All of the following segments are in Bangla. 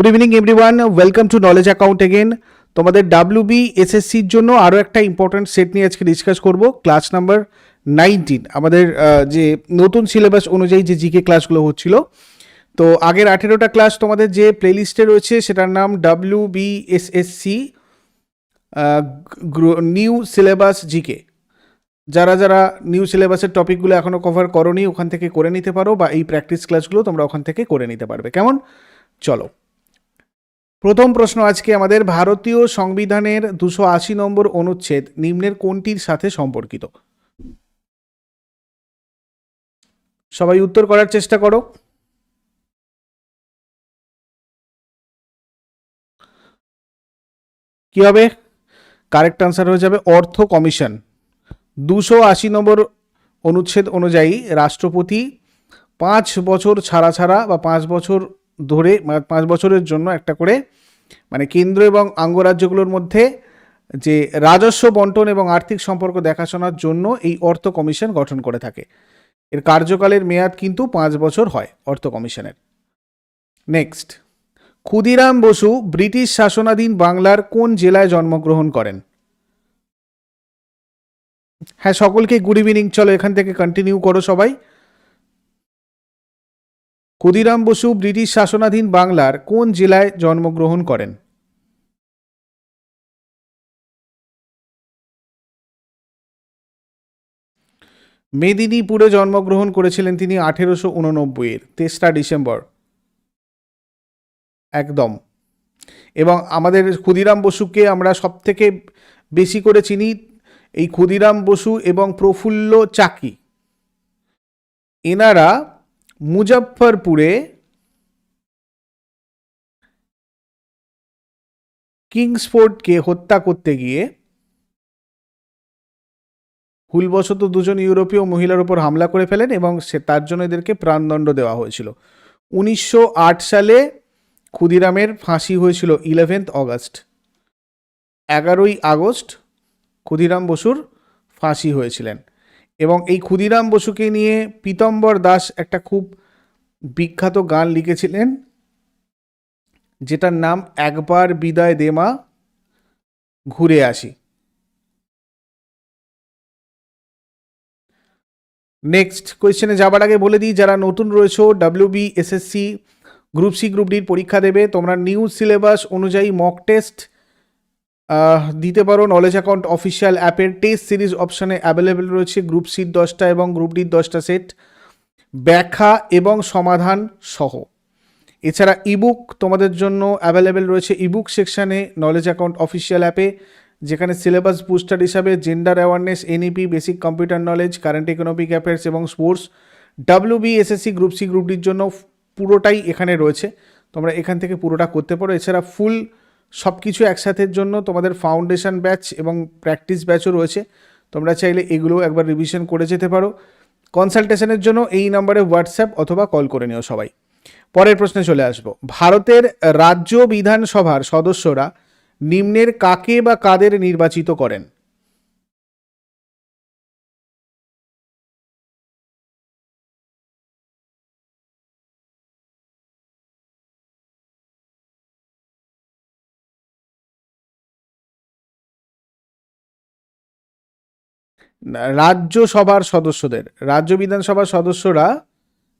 Good evening everyone welcome to knowledge account again তোমাদের ডাব্লিউ বি এসএসসির জন্য আরও একটা ইম্পর্ট্যান্ট সেট নিয়ে আজকে ডিসকাস করব। ক্লাস নাম্বার নাইনটিন আমাদের যে নতুন সিলেবাস অনুযায়ী যে জিকে ক্লাসগুলো হচ্ছিল। তো আগের আঠেরোটা ক্লাস তোমাদের যে প্লেলিস্টে রয়েছে, সেটার নাম W B SSC new syllabus GK যারা যারা নিউ সিলেবাসের টপিকগুলো এখনও কভার করনি, ওখান থেকে করে নিতে পারো বা এই প্র্যাকটিস ক্লাসগুলো তোমরা ওখান থেকে করে নিতে পারবে। কেমন? চলো। প্রথম প্রশ্ন আজকে আমাদের ভারতীয় সংবিধানের দুশো আশি নম্বর অনুচ্ছেদ নিম্নের কোনটির সাথে সম্পর্কিত? সবাই উত্তর করার চেষ্টা করো। কি হবে? কারেক্ট আনসার হয়ে যাবে অর্থ কমিশন। দুশো আশি নম্বর অনুচ্ছেদ অনুযায়ী রাষ্ট্রপতি পাঁচ বছর ছাড়া ছাড়া বা পাঁচ বছর ধরে মানে পাঁচ বছরের জন্য একটা করে মানে কেন্দ্র এবং অঙ্গরাজ্যগুলোর মধ্যে যে রাজস্ব বন্টন এবং আর্থিক সম্পর্ক দেখাশোনার জন্য এই অর্থ কমিশন গঠন করে থাকে। এর কার্যকালের মেয়াদ কিন্তু পাঁচ বছর হয় অর্থ কমিশনের। নেক্সট, ক্ষুদিরাম বসু ব্রিটিশ শাসনাধীন বাংলার কোন জেলায় জন্মগ্রহণ করেন? হ্যাঁ সকলকে গুড ইভিনিং চলো এখান থেকে কন্টিনিউ করো সবাই। ক্ষুদিরাম বসু ব্রিটিশ শাসনাধীন বাংলার কোন জেলায় জন্মগ্রহণ করেন? মেদিনীপুরে জন্মগ্রহণ করেছিলেন তিনি আঠেরোশো উননব্বইয়ের, তেসরা ডিসেম্বর। একদম। এবং আমাদের ক্ষুদিরাম বসুকে আমরা সব থেকে বেশি করে চিনি এই ক্ষুদিরাম বসু এবং প্রফুল্ল চাকি। এনারা মুজফ্ফরপুরে কিংসফোর্ডকে হত্যা করতে গিয়ে ভুলবশত দুজন ইউরোপীয় মহিলার উপর হামলা করে ফেলেন এবং সে তার জন্য এদেরকে প্রাণদণ্ড দেওয়া হয়েছিল। উনিশশো আট সালে ক্ষুদিরামের ফাঁসি হয়েছিল ইলেভেন্থ অগস্ট। এগারোই আগস্ট ক্ষুদিরাম বসুর ফাঁসি হয়েছিলেন। এবং এই ক্ষুদিরাম বসুকে নিয়ে পীতম্বর দাস একটা খুব বিখ্যাত গান লিখেছিলেন, যেটার নাম একবার বিদায় দেমা ঘুরে আসি। নেক্সট কোয়েশ্চেনে যাবার আগে বলে দিই, যারা নতুন রয়েছে W B SSC group C group ডির পরীক্ষা দেবে, তোমরা নিউ সিলেবাস অনুযায়ী মক টেস্ট দিতে পারো নলেজ অ্যাকাউন্ট অফিসিয়াল অ্যাপের টেস্ট সিরিজ অপশানে অ্যাভেলেবেল রয়েছে গ্রুপ সির দশটা এবং গ্রুপ ডির দশটা সেট ব্যাখ্যা এবং সমাধান সহ। এছাড়া ইবুক তোমাদের জন্য অ্যাভেলেবেল রয়েছে ইবুক সেকশানে নলেজ অ্যাকাউন্ট অফিসিয়াল অ্যাপে যেখানে সিলেবাস বুস্টার হিসাবে gender awareness NEP basic computer knowledge current economic affairs এবং sports W B SSC group C group ডির জন্য পুরোটাই এখানে রয়েছে। তোমরা এখান থেকে পুরোটা করতে পারো। এছাড়া ফুল সব কিছু একসাথের জন্য তোমাদের ফাউন্ডেশন ব্যাচ এবং প্র্যাকটিস ব্যাচও রয়েছে। তোমরা চাইলে এগুলো একবার রিভিশন করে যেতে পারো। কনসালটেশনের জন্য এই নম্বরে হোয়াটসঅ্যাপ অথবা কল করে নিও সবাই। পরের প্রশ্নে চলে আসব। ভারতের রাজ্য বিধানসভার সদস্যরা নিম্নের কাকে বা কাদের নির্বাচিত করেন? রাজ্যসভার সদস্যদের, রাজ্য বিধানসভার সদস্যরা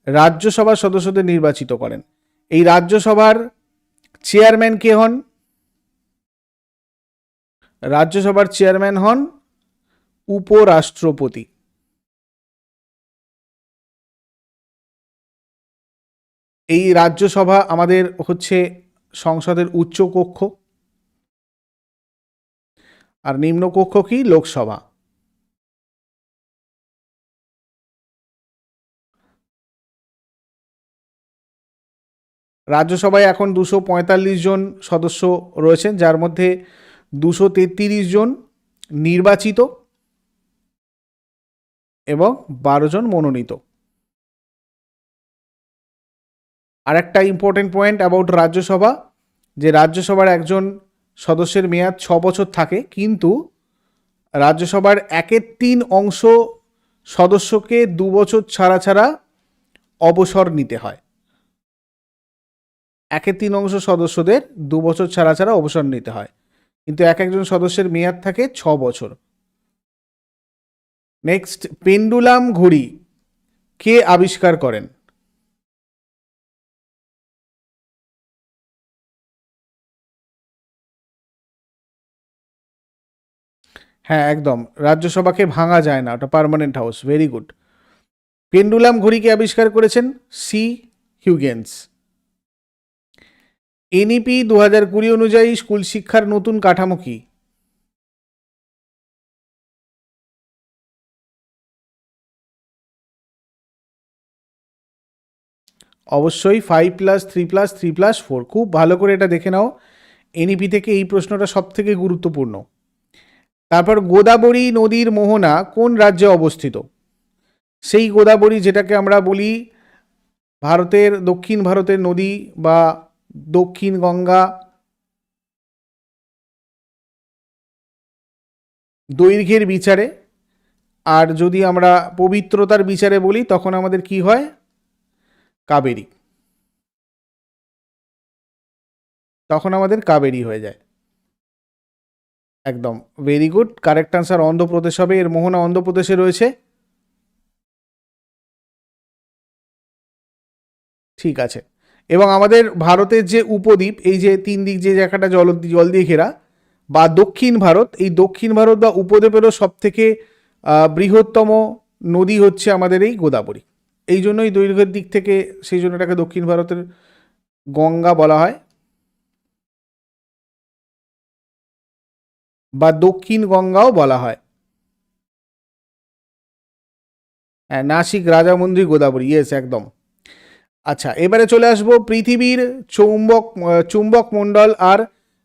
রাজ্যসভার সদস্যদের নির্বাচিত করেন। এই রাজ্যসভার চেয়ারম্যান কে হন? রাজ্যসভার চেয়ারম্যান হন উপরাষ্ট্রপতি। এই রাজ্যসভা আমাদের হচ্ছে সংসদের উচ্চ কক্ষ আর নিম্ন কক্ষ কি? লোকসভা। রাজ্যসভায় এখন দুশো পঁয়তাল্লিশ জন সদস্য রয়েছেন, যার মধ্যে দুশো তেত্রিশ জন নির্বাচিত এবং বারো জন মনোনীত। আরেকটা ইম্পর্টেন্ট পয়েন্ট অ্যাবাউট রাজ্যসভা, যে রাজ্যসভার একজন সদস্যের মেয়াদ ছ বছর থাকে, কিন্তু রাজ্যসভার একের তিন অংশ সদস্যকে দু বছর ছাড়া ছাড়া অবসর নিতে হয়। একের তিন অংশ সদস্যদের দু বছর ছাড়া ছাড়া অবসর নিতে হয়। কিন্তু এক একজন সদস্যের মেয়াদ থাকে ছ বছর। নেক্সট পেন্ডুলাম ঘড়ি কে আবিষ্কার করেন? হ্যাঁ একদম। রাজ্যসভাকে ভাঙা যায় না, ওটা permanent house very good pendulum ঘড়িকে আবিষ্কার করেছেন? সি হিউগেন্স এনইপি দু হাজার কুড়ি অনুযায়ী স্কুল শিক্ষার নতুন কাঠামো কি? অবশ্যই five plus three plus three plus four খুব ভালো করে এটা দেখে নাও। এনইপি থেকে এই প্রশ্নটা সব থেকে গুরুত্বপূর্ণ। তারপর গোদাবরী নদীর মোহনা কোন রাজ্যে অবস্থিত? সেই গোদাবরী যেটাকে আমরা বলি ভারতের, দক্ষিণ ভারতের নদী বা দক্ষিণ গঙ্গা, দৈর্ঘ্যের বিচারে। আর যদি আমরা পবিত্রতার বিচারে বলি, তখন আমাদের কি হয়? কাবেরী। তখন আমাদের কাবেরী হয়ে যায়। একদম very good correct answer Andhra Pradesh হবে। এর মোহনা অন্ধ্রপ্রদেশে রয়েছে। ঠিক আছে। এবং আমাদের ভারতের যে উপদ্বীপ, এই যে তিন দিক যে জায়গাটা জল জল দিয়ে ঘেরা, বা দক্ষিণ ভারত, এই দক্ষিণ ভারত বা উপদ্বীপেরও সব থেকে বৃহত্তম নদী হচ্ছে আমাদের এই গোদাবরী। এই জন্যই দৈর্ঘ্যের দিক থেকে সেই জন্য এটাকে দক্ষিণ ভারতের গঙ্গা বলা হয়। বা দক্ষিণ গঙ্গাও বলা হয়। হ্যাঁ নাসিক রাজামন্দির গোদাবরী ইয়েস একদম। আচ্ছা এবারে চলে আসব পৃথিবীর চৌম্বক চুম্বক মণ্ডল আর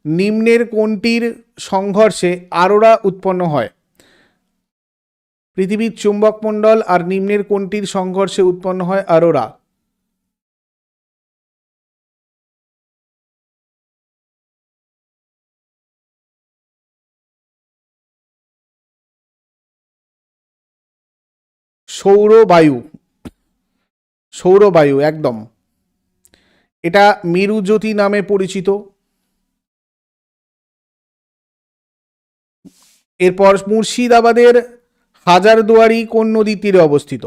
নিম্নের কোনটির সংঘর্ষে আরোরা উৎপন্ন হয়? পৃথিবীর চুম্বক মণ্ডল আর নিম্নের কোনটির সংঘর্ষে উৎপন্ন হয় আরোরা? সৌরবায়ু সৌরবায়ু একদম। এটা মেরুজ্যোতি নামে পরিচিত। এরপর মুর্শিদাবাদের হাজারদুয়ারি কোন নদীর তীরে অবস্থিত?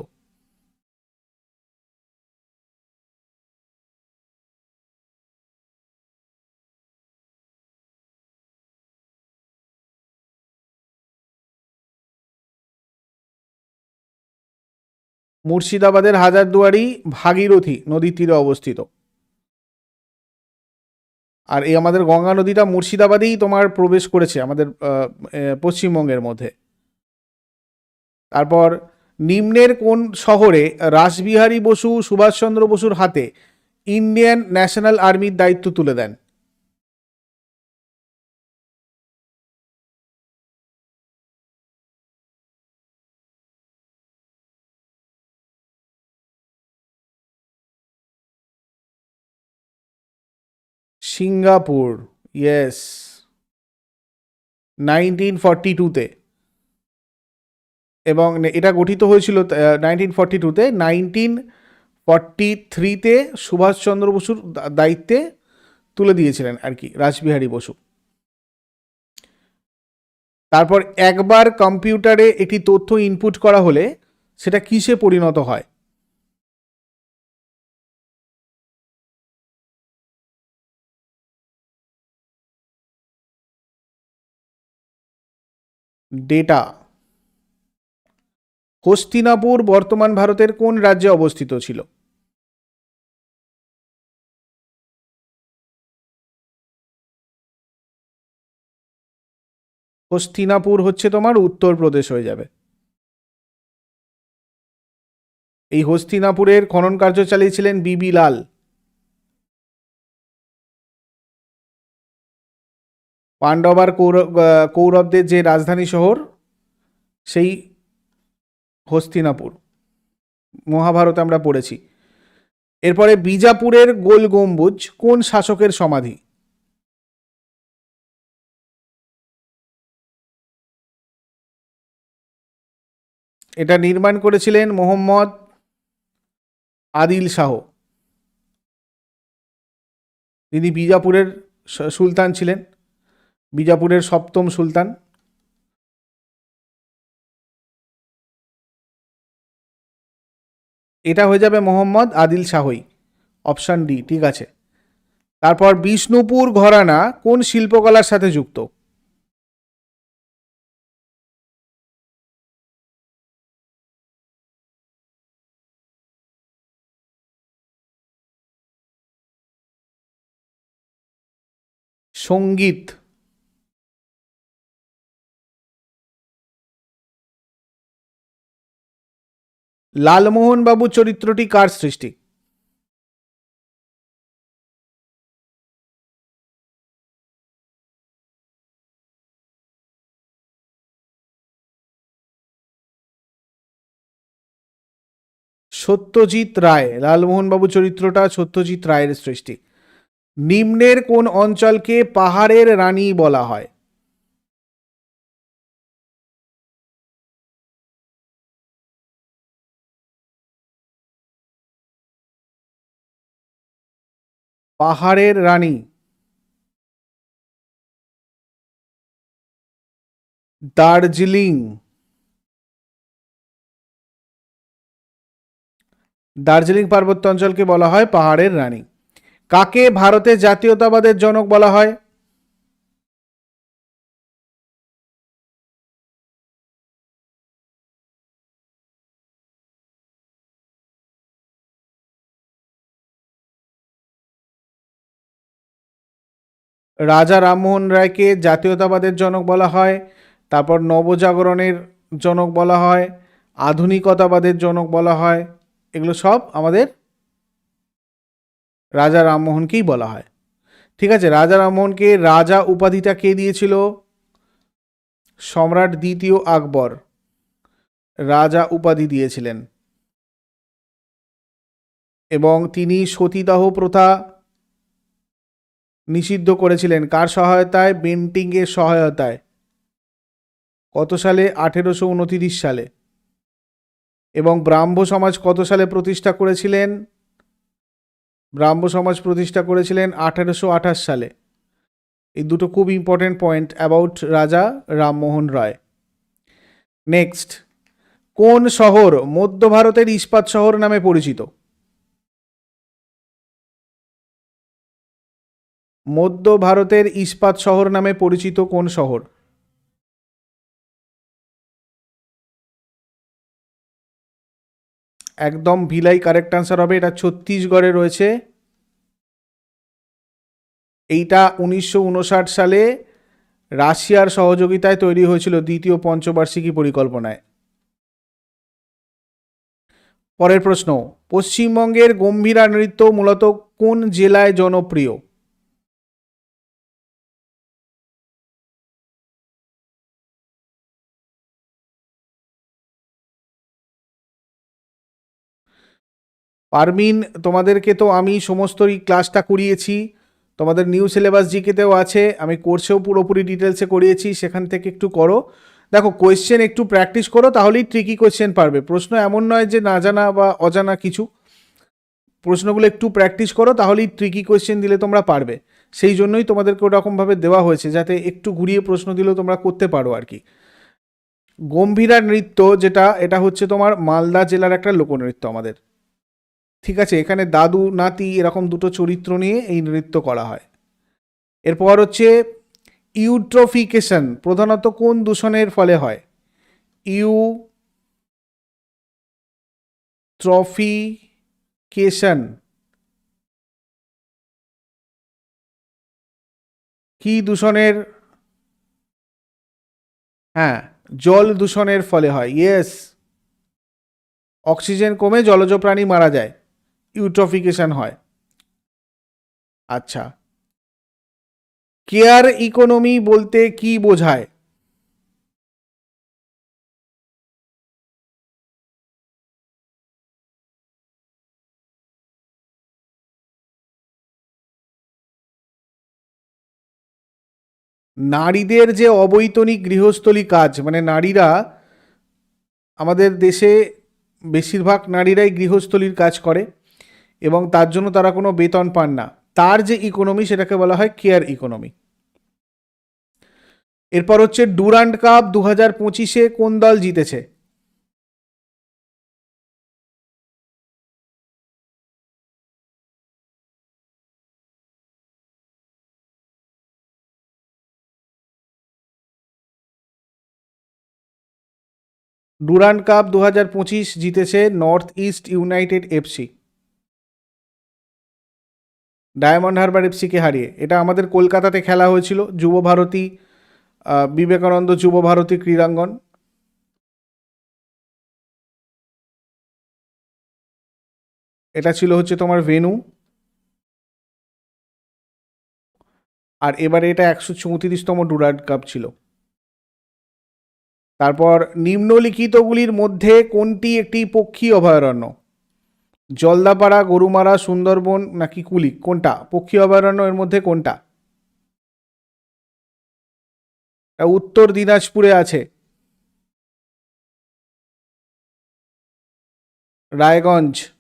মুর্শিদাবাদের হাজারদুয়ারি ভাগীরথী নদীর তীরে অবস্থিত। আর এই আমাদের গঙ্গা নদীটা মুর্শিদাবাদেই তোমার প্রবেশ করেছে আমাদের পশ্চিমবঙ্গের মধ্যে। তারপর নিম্নের কোন শহরে রাসবিহারী বসু, সুভাষচন্দ্র বসুর হাতে ইন্ডিয়ান ন্যাশনাল আর্মির দায়িত্ব তুলে দেন? সিঙ্গাপুর ইয়েস নাইনটিন ফর্টি টুতে এবং এটা গঠিত হয়েছিল নাইনটিন ফর্টি টুতে নাইনটিন ফর্টি থ্রিতে সুভাষচন্দ্র বসুর দায়িত্বে তুলে দিয়েছিলেন আর কি, রাসবিহারী বসু। তারপর একবার কম্পিউটারে একটি তথ্য ইনপুট করা হলে সেটা কিসে পরিণত হয়? ডেটা হস্তিনাপুর বর্তমান ভারতের কোন রাজ্যে অবস্থিত ছিল? হস্তিনাপুর হচ্ছে তোমার উত্তরপ্রদেশ হয়ে যাবে। এই হস্তিনাপুরের খনন কার্য চালিয়েছিলেন বিবি লাল। পাণ্ডবার কৌরব কৌরবদের যে রাজধানী শহর, সেই হস্তিনাপুর, মহাভারতে আমরা পড়েছি। এরপরে বিজাপুরের গোল গম্বুজ, কোন শাসকের সমাধি? এটা নির্মাণ করেছিলেন মোহাম্মদ আদিল শাহ। তিনি বিজাপুরের সুলতান ছিলেন। বিজাপুরের সপ্তম সুলতান। এটা হয়ে যাবে মোহাম্মদ আদিল শাহই। অপশান ডি ঠিক আছে। তারপর বিষ্ণুপুর ঘরানা কোন শিল্পকলার সাথে যুক্ত? সংগীত। লালমোহন বাবু চরিত্রটি কার সৃষ্টি? সত্যজিৎ রায় লালমোহনবাবু চরিত্রটা সত্যজিৎ রায়ের সৃষ্টি। নিম্নের কোন অঞ্চলকে পাহাড়ের রানী বলা হয়? পাহাড়ের রানী। দার্জিলিং। দার্জিলিং পার্বত্য অঞ্চলকে বলা হয় পাহাড়ের রানী। কাকে ভারতের জাতীয়তাবাদের জনক বলা হয়? রাজা রামমোহন রায়কে জাতীয়তাবাদের জনক বলা হয়, তারপর নবজাগরণের জনক বলা হয়, আধুনিকতাবাদের জনক বলা হয়, এগুলো সব আমাদের রাজা রামমোহনকেই বলা হয়। ঠিক আছে, রাজা রামমোহনকে রাজা উপাধিটা কে দিয়েছিল? সম্রাট দ্বিতীয় আকবর রাজা উপাধি দিয়েছিলেন। এবং তিনি সতীদাহ প্রথা নিষিদ্ধ করেছিলেন। কার সহায়তায়? বেন্টিংয়ের সহায়তায়। কত সালে? আঠেরোশো উনতিরিশ সালে। এবং ব্রাহ্ম সমাজ কত সালে প্রতিষ্ঠা করেছিলেন? ব্রাহ্ম সমাজ প্রতিষ্ঠা করেছিলেন আঠেরোশো আঠাশ সালে। এই দুটো খুব ইম্পর্টেন্ট পয়েন্ট অ্যাবাউট রাজা রামমোহন রায়। নেক্সট কোন শহর মধ্য ভারতের ইস্পাত শহর নামে পরিচিত? মধ্য ভারতের ইস্পাত শহর নামে পরিচিত কোন শহর? একদম ভিলাই কারেক্ট আনসার হবে, এটা ছত্তিশগড়ে রয়েছে। এইটা উনিশশো উনষাট সালে রাশিয়ার সহযোগিতায় তৈরি হয়েছিল দ্বিতীয় পঞ্চবার্ষিকী পরিকল্পনায়। পরের প্রশ্ন, পশ্চিমবঙ্গের গম্ভীরা নৃত্য মূলত কোন জেলায় জনপ্রিয়? পারমিন, তোমাদেরকে তো আমি সমস্তই ক্লাসটা করিয়েছি। তোমাদের নিউ সিলেবাস জিকেতেও আছে, আমি কোর্সেও পুরোপুরি ডিটেলসে করিয়েছি, সেখান থেকে একটু করো। দেখো কোয়েশ্চেন একটু প্র্যাকটিস করো, তাহলেই ট্রিকি কোয়েশ্চেন পারবে। প্রশ্ন এমন নয় যে না জানা বা অজানা কিছু। প্রশ্নগুলো একটু প্র্যাকটিস করো, তাহলেই ট্রিকি কোয়েশ্চেন দিলে তোমরা পারবে। সেই জন্যই তোমাদেরকে ওরকমভাবে দেওয়া হয়েছে, যাতে একটু ঘুরিয়ে প্রশ্ন দিলেও তোমরা করতে পারো আর কি। গম্ভীরা নৃত্য, যেটা, এটা হচ্ছে তোমার মালদা জেলার একটা লোকনৃত্য আমাদের। ঠিক আছে, এখানে দাদু, নাতি এরকম দুটো চরিত্র নিয়ে এই নৃত্য করা হয়। এরপর হচ্ছে ইউট্রোফিকেশন, প্রধানত কোন দূষণের ফলে হয়? ইউ ট্রফিকেশন কি দূষণের? হ্যাঁ জল দূষণের ফলে হয়, ইয়েস। অক্সিজেন কমে জলজ প্রাণী মারা যায়। ইউট্রফিকেশন হয়। আচ্ছা। কেয়ার ইকোনমি বলতে কি বোঝায়? নারীদের যে অবৈতনিক গৃহস্থলী কাজ মানে নারীরা আমাদের দেশে বেশিরভাগ নারীরাই গৃহস্থলীর কাজ করে। এবং তার জন্য তারা কোনো বেতন পান না। তার যে ইকোনমি সেটাকে বলা হয় কেয়ার ইকোনমি এরপর হচ্ছে ডুরান্ড কাপ দু হাজার পঁচিশে কোন দল জিতেছে? ডুরান্ড কাপ দু হাজার পঁচিশ জিতেছে North East United FC Diamond Harbour এফসিকে হারিয়ে। এটা আমাদের কলকাতাতে খেলা হয়েছিল, যুব ভারতী বিবেকানন্দ যুব ভারতী ক্রীড়াঙ্গন। এটা ছিল হচ্ছে তোমার ভেনু আর এবারে এটা একশো চৌত্রিশতম ডুরান্ড কাপ ছিল। তারপর নিম্নলিখিতগুলির মধ্যে কোনটি একটি পক্ষী অভয়ারণ্য? জলদাপাড়া, গরুমারা, সুন্দরবন নাকি কুলিক কোনটা? পক্ষী অভয়ারণ্য এর মধ্যে কোনটা? উত্তর দিনাজপুরে আছে। রায়গঞ্জ।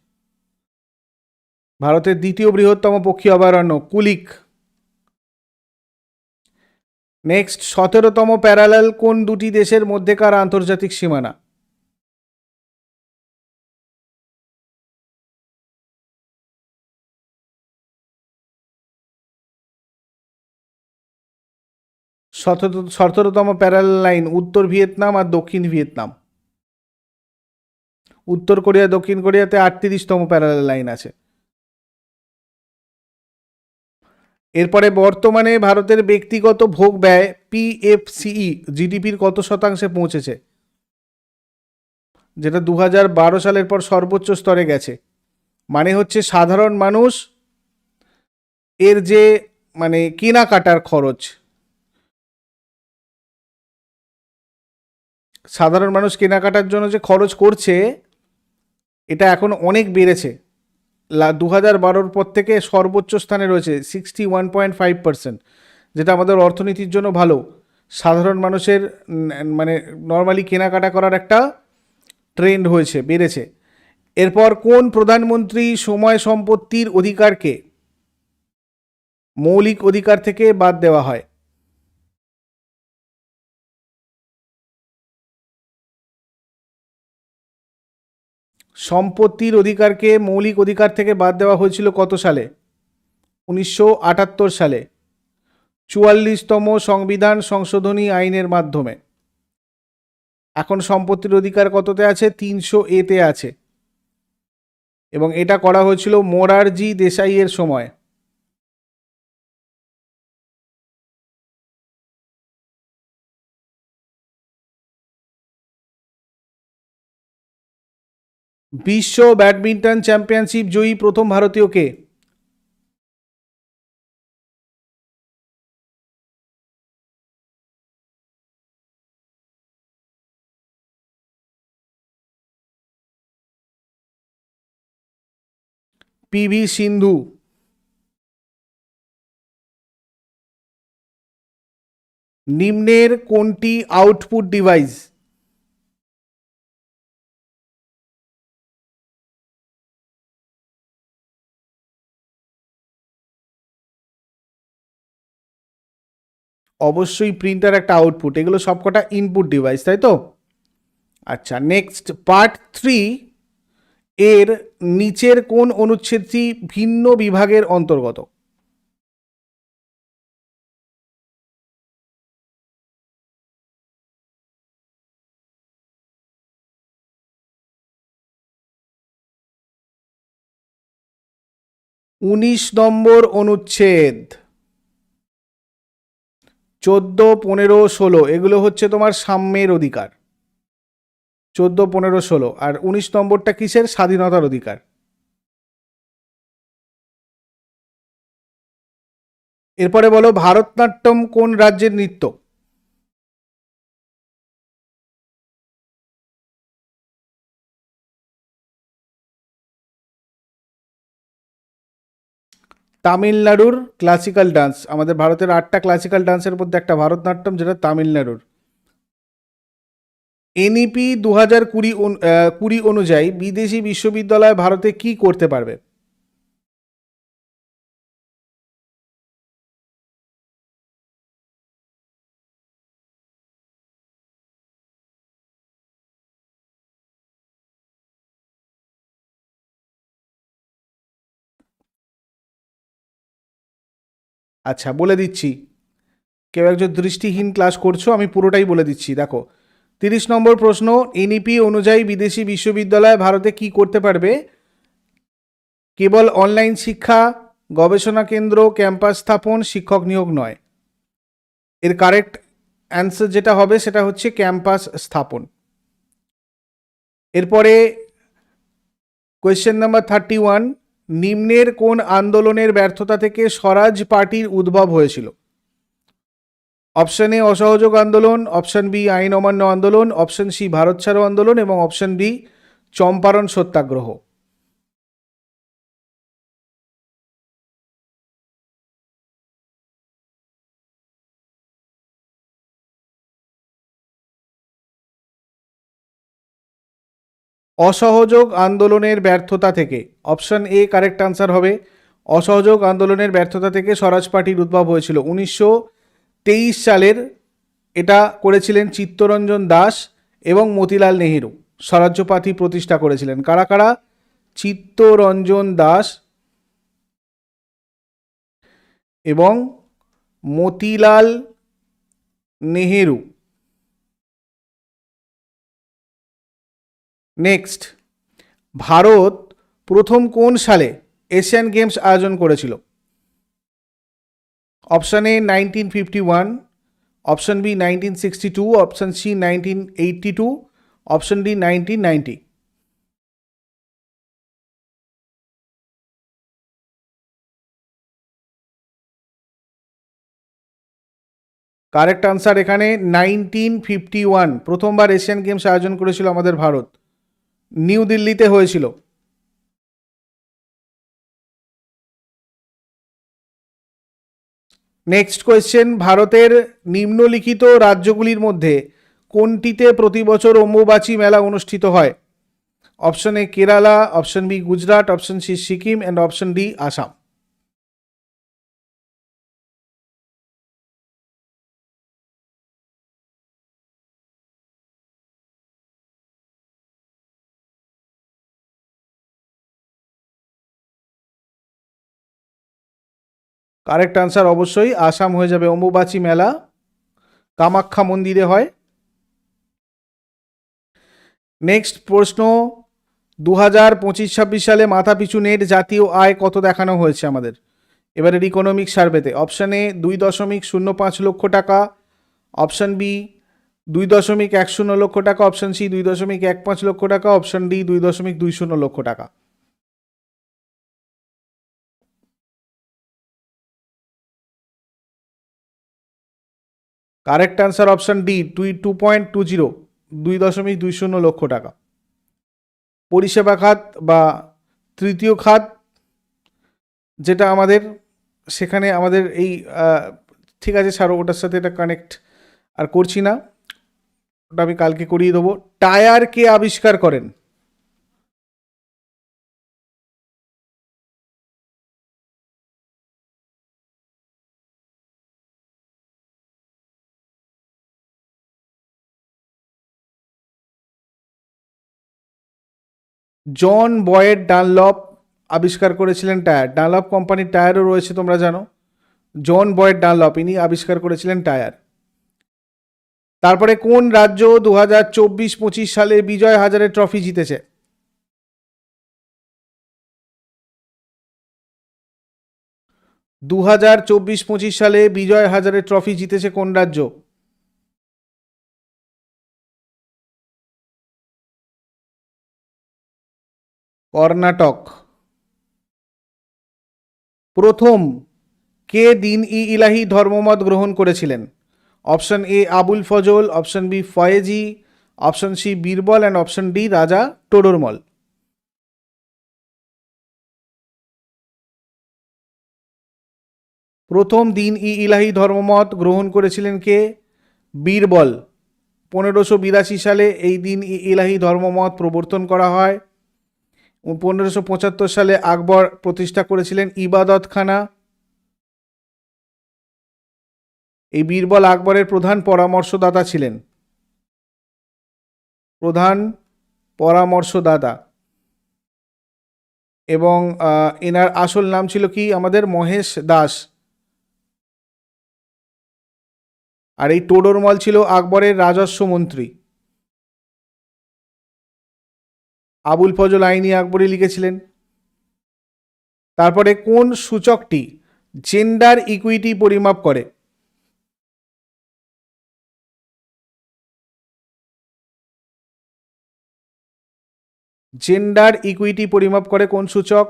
ভারতের দ্বিতীয় বৃহত্তম পক্ষী অভয়ারণ্য, কুলিক। নেক্সট, সতেরোতম প্যারালাল কোন দুটি দেশের মধ্যেকার আন্তর্জাতিক সীমানা? সতেরো সতেরোতম প্যারালাল লাইন উত্তর ভিয়েতনাম আর দক্ষিণ ভিয়েতনাম। উত্তর কোরিয়া, দক্ষিণ কোরিয়াতে আটত্রিশতম প্যারালাল লাইন আছে। এরপরে বর্তমানে ভারতের ব্যক্তিগত ভোগ ব্যয় পিএফসিই জিডিপির কত শতাংশে পৌঁছেছে? যেটা দু সালের পর সর্বোচ্চ স্তরে গেছে। মানে হচ্ছে সাধারণ মানুষ এর যে মানে কেনাকাটার খরচ সাধারণ মানুষ কেনাকাটার জন্য যে খরচ করছে, এটা এখন অনেক বেড়েছে। দু হাজার বারোর পর থেকে সর্বোচ্চ স্থানে রয়েছে sixty one point five percent যেটা আমাদের অর্থনীতির জন্য ভালো। সাধারণ মানুষের মানে নর্মালি কেনাকাটা করার একটা ট্রেন্ড হয়েছে, বেড়েছে। এরপর কোন প্রধানমন্ত্রী সময় সম্পত্তির অধিকারকে মৌলিক অধিকার থেকে বাদ দেওয়া হয়? সম্পত্তির অধিকারকে মৌলিক অধিকার থেকে বাদ দেওয়া হয়েছিল কত সালে? উনিশশো আটাত্তর সালে। চুয়াল্লিশতম সংবিধান সংশোধনী আইনের মাধ্যমে। এখন সম্পত্তির অধিকার কততে আছে? তিনশো এতে আছে। এবং এটা করা হয়েছিল মোরারজি দেশাইয়ের সময়। বিশ্ব ব্যাডমিন্টন চ্যাম্পিয়নশিপ জয়ী প্রথম ভারতীয় কে? পিভি সিন্ধু। নিম্নের কোনটি আউটপুট ডিভাইস অবশ্যই প্রিন্টার একটা আউটপুট এগুলো সবকটা ইনপুট ডিভাইস তাই তো? আচ্ছা নেক্সট পার্ট থ্রি এর নিচের কোন অনুচ্ছেদটি ভিন্ন বিভাগের অন্তর্গত? উনিশ নম্বর অনুচ্ছেদ। চোদ্দ, পনেরো, ষোলো, এগুলো হচ্ছে তোমার সাম্যের অধিকার। চোদ্দ, পনেরো, ষোলো, আর উনিশ নম্বরটা কিসের? স্বাধীনতার অধিকার। এরপরে বলো, ভারতনাট্যম কোন রাজ্যের নৃত্য? তামিলনাড়ুর ক্লাসিক্যাল ডান্স আমাদের ভারতের আটটা ক্লাসিক্যাল ডান্সের মধ্যে একটা ভারতনাট্যম, যেটা তামিলনাড়ুর। এনইপি দু হাজার কুড়ি কুড়ি অনুযায়ী বিদেশি বিশ্ববিদ্যালয় ভারতে কি করতে পারবে? আচ্ছা বলে দিচ্ছি। কেউ একজন দৃষ্টিহীন ক্লাস করছ, আমি পুরোটাই বলে দিচ্ছি। দেখো, তিরিশ নম্বর প্রশ্ন এনইপি অনুযায়ী বিদেশি বিশ্ববিদ্যালয় ভারতে কি করতে পারবে? কেবল অনলাইন শিক্ষা, গবেষণা কেন্দ্র, ক্যাম্পাস স্থাপন, শিক্ষক নিয়োগ নয়। এর কারেক্ট অ্যান্সার যেটা হবে, সেটা হচ্ছে ক্যাম্পাস স্থাপন। এরপরে কোয়েশ্চেন নাম্বার থার্টি ওয়ান নিম্নের কোন আন্দোলনের ব্যর্থতা থেকে স্বরাজ পার্টির উদ্ভব হয়েছিল? অপশন এ অসহযোগ আন্দোলন, অপশন বি আইন অমান্য আন্দোলন, অপশন সি ভারত ছাড়ো আন্দোলন এবং অপশন ডি চম্পারণ সত্যাগ্রহ। অসহযোগ আন্দোলনের ব্যর্থতা থেকে। অপশন এ কারেক্ট আনসার হবে। অসহযোগ আন্দোলনের ব্যর্থতা থেকে স্বরাজ পার্টির উদ্ভব হয়েছিল। উনিশশো তেইশ সালের এটা করেছিলেন চিত্তরঞ্জন দাস এবং মতিলাল নেহেরু। স্বরাজ্য পার্টি প্রতিষ্ঠা করেছিলেন। কারা কারা? চিত্তরঞ্জন দাস এবং মতিলাল নেহেরু। নেক্সট, ভারত প্রথম কোন সালে এশিয়ান গেমস আয়োজন করেছিল? Option A nineteen fifty one, option B nineteen sixty two, option C nineteen eighty two, option D nineteen ninety. Correct answer এখানে নাইনটিন ফিফটি ওয়ান, প্রথমবার এশিয়ান গেমস আয়োজন করেছিল আমাদের ভারত। নিউ দিল্লিতে হয়েছিল। নেক্সট কোয়েশ্চেন ভারতের নিম্নলিখিত রাজ্যগুলির মধ্যে কোনটিতে প্রতি বছর অম্বুবাচী মেলা অনুষ্ঠিত হয়? Option A Kerala option B Gujarat option C Sikkim and option D Assam. Correct answer অবশ্যই, আসাম হয়ে যাবে অম্বুবাচী মেলা, কামাখ্যা মন্দিরে হয়। নেক্সট প্রশ্ন দু হাজার পঁচিশ ছাব্বিশ সালে মাথাপিছু নেট জাতীয় আয় কত দেখানো হয়েছে আমাদের? এবারের ইকোনমিক সার্ভেতে অপশান এ দুই দশমিক শূন্য পাঁচ লক্ষ টাকা অপশান বি দুই দশমিক এক শূন্য লক্ষ টাকা অপশান সি দুই দশমিক এক পাঁচ লক্ষ টাকা অপশান ডি দুই দশমিক দুই শূন্য লক্ষ টাকা। কারেক্ট অ্যান্সার অপশান ডি টুই টু পয়েন্ট টু জিরো দুই দশমিক দুই শূন্য লক্ষ টাকা। পরিষেবা খাত বা তৃতীয় খাত, যেটা আমাদের, সেখানে আমাদের এই ঠিক আছে ছাড়ো ওটার সাথে এটা কানেক্ট আর করছি না। ওটা আমি কালকে করিয়ে দেবো। টায়ার কে আবিষ্কার করেন। জন বয়েড ডানলপ আবিষ্কার করেছিলেন টায়ার। ডানলপ কোম্পানির টায়ারও রয়েছে, তোমরা জানো। জন বয়েড ডানলপ, ইনি আবিষ্কার করেছিলেন টায়ার। তারপরে কোন রাজ্য দু হাজার চব্বিশ পঁচিশ সালে বিজয় হাজারে ট্রফি জিতেছে? দু হাজার চব্বিশ পঁচিশ সালে বিজয় হাজারে ট্রফি জিতেছে কোন রাজ্য? কর্ণাটক। প্রথম, কে দিন ই ইলাহি ধর্মমত গ্রহণ করেছিলেন? Option A, Abul Fazl, option B, Faizi, option C, Birbal and option D, Raja Todarmal. প্রথম, দিন ই ইলাহি ধর্মমত গ্রহণ করেছিলেন কে? বীরবল। পনেরোশো বিরাশি সালে এই দিন ই ইলাহি ধর্মমত প্রবর্তন করা হয়। পনেরোশো পঁচাত্তর সালে আকবর প্রতিষ্ঠা করেছিলেন ইবাদতখানা। এই বীরবল আকবরের প্রধান পরামর্শদাতা ছিলেন। প্রধান পরামর্শদাতা। এবং এনার আসল নাম ছিল কি? আমাদের মহেশ দাস। আর এই টোডরমল ছিল আকবরের রাজস্ব মন্ত্রী। আবুল ফজল আইনি আকবরী লিখেছিলেন। তারপরে কোন সূচকটি জেন্ডার ইকুইটি পরিমাপ করে? জেন্ডার ইকুইটি পরিমাপ করে কোন সূচক?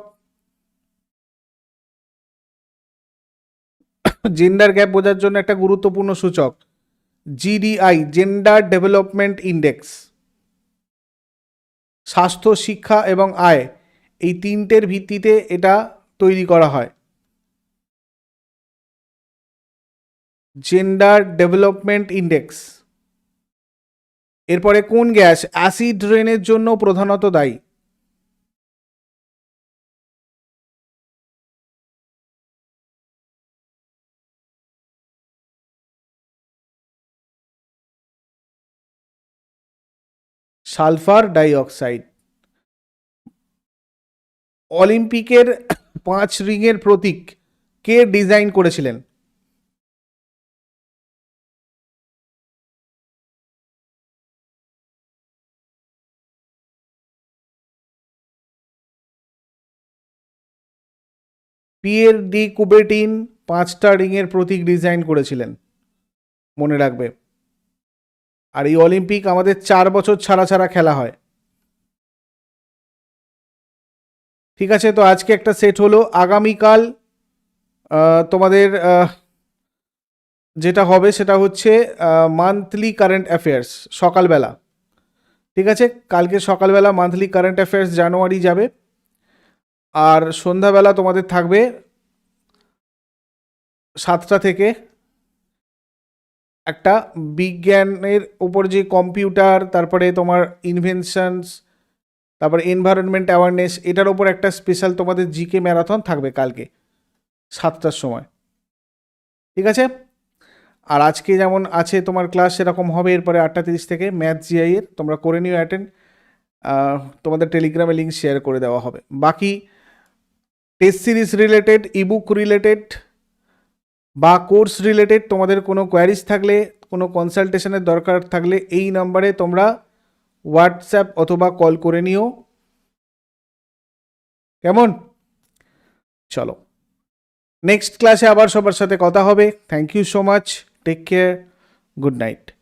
জেন্ডার গ্যাপ বোঝার জন্য একটা গুরুত্বপূর্ণ সূচক। জিডিআই জেন্ডার ডেভেলপমেন্ট ইন্ডেক্স স্বাস্থ্য, শিক্ষা এবং আয়, এই তিনটের ভিত্তিতে এটা তৈরি করা হয়। জেন্ডার ডেভেলপমেন্ট ইন্ডেক্স এরপরে কোন গ্যাস অ্যাসিড রেনের জন্য প্রধানত দায়ী? Sulphur dioxide. অলিম্পিকের পাঁচ রিংয়ের প্রতীক কে ডিজাইন করেছিলেন? পিয়ের ডি কুবেটিন পাঁচটা রিংয়ের প্রতীক ডিজাইন করেছিলেন। মনে রাখবে। আর এই অলিম্পিক আমাদের চার বছর ছাড়া ছাড়া খেলা হয়। ঠিক আছে, তো আজকে একটা সেট হলো। আগামীকাল তোমাদের যেটা হবে সেটা হচ্ছে মান্থলি কারেন্ট অ্যাফেয়ার্স সকালবেলা। ঠিক আছে, কালকে সকালবেলা মান্থলি কারেন্ট অ্যাফেয়ার্স জানুয়ারি যাবে। আর সন্ধ্যাবেলা তোমাদের থাকবে সাতটা থেকে একটা বিজ্ঞানের উপর যে কম্পিউটার, তারপরে তোমার ইনভেনশনস তারপরে এনভায়রনমেন্ট অ্যাওয়ারনেস এটার ওপর একটা স্পেশাল তোমাদের জিকে ম্যারাথন থাকবে কালকে, সাতটার সময়। ঠিক আছে? আর আজকে যেমন আছে তোমার ক্লাস সেরকম হবে, এরপরে আটটা তিরিশ থেকে ম্যাথ জিআই এর, তোমরা করে নিও অ্যাটেন্ড তোমাদের টেলিগ্রামে লিঙ্ক শেয়ার করে দেওয়া হবে। বাকি test series related ebook related বা কোর্স রিলেটেড তোমাদের কোনো কোয়ারিজ থাকলে, কোনো কনসালটেশনের দরকার থাকলে এই নাম্বারে তোমরা হোয়াটসঅ্যাপ অথবা কল করে নিও। কেমন? চলো। নেক্সট ক্লাসে আবার সবার সাথে কথা হবে। Thank you so much take care good night